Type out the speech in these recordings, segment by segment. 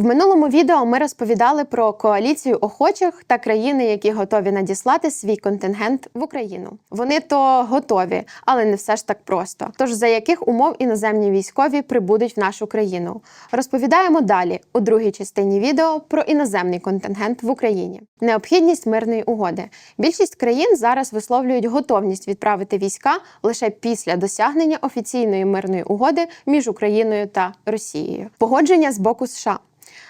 В минулому відео ми розповідали про коаліцію охочих та країни, які готові надіслати свій контингент в Україну. Вони то готові, але не все ж так просто. Тож за яких умов іноземні військові прибудуть в нашу країну? Розповідаємо далі у другій частині відео про іноземний контингент в Україні. Необхідність мирної угоди. Більшість країн зараз висловлюють готовність відправити війська лише після досягнення офіційної мирної угоди між Україною та Росією. Погодження з боку США.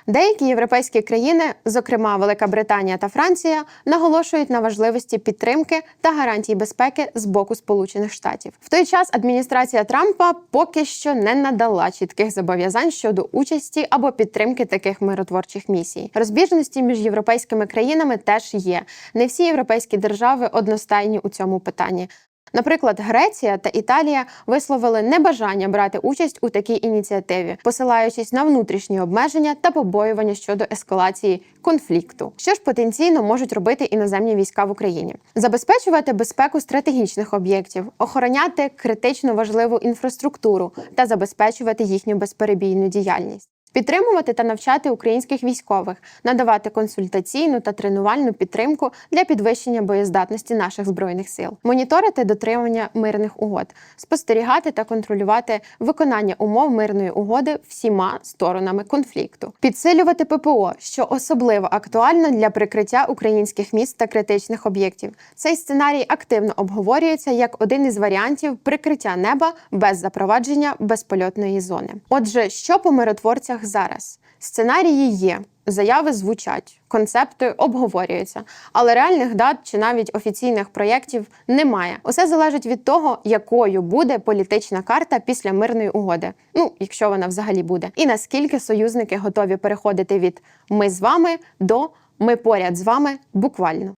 Деякі європейські країни, зокрема Велика Британія та Франція, наголошують на важливості підтримки та гарантій безпеки з боку Сполучених Штатів. В той час адміністрація Трампа поки що не надала чітких зобов'язань щодо участі або підтримки таких миротворчих місій. Розбіжності між європейськими країнами теж є. Не всі європейські держави одностайні у цьому питанні. Наприклад, Греція та Італія висловили небажання брати участь у такій ініціативі, посилаючись на внутрішні обмеження та побоювання щодо ескалації конфлікту, що ж потенційно можуть робити іноземні війська в Україні, забезпечувати безпеку стратегічних об'єктів, охороняти критично важливу інфраструктуру та забезпечувати їхню безперебійну діяльність. Підтримувати та навчати українських військових, надавати консультаційну та тренувальну підтримку для підвищення боєздатності наших збройних сил, моніторити дотримання мирних угод, спостерігати та контролювати виконання умов мирної угоди всіма сторонами конфлікту, підсилювати ППО, що особливо актуально для прикриття українських міст та критичних об'єктів. Цей сценарій активно обговорюється як один із варіантів прикриття неба без запровадження безпольотної зони. Отже, що по миротворцях зараз? Сценарії є. Заяви звучать, концепти обговорюються, але реальних дат чи навіть офіційних проєктів немає. Усе залежить від того, якою буде політична карта після мирної угоди. Ну, якщо вона взагалі буде, і наскільки союзники готові переходити від ми з вами до ми поряд з вами буквально.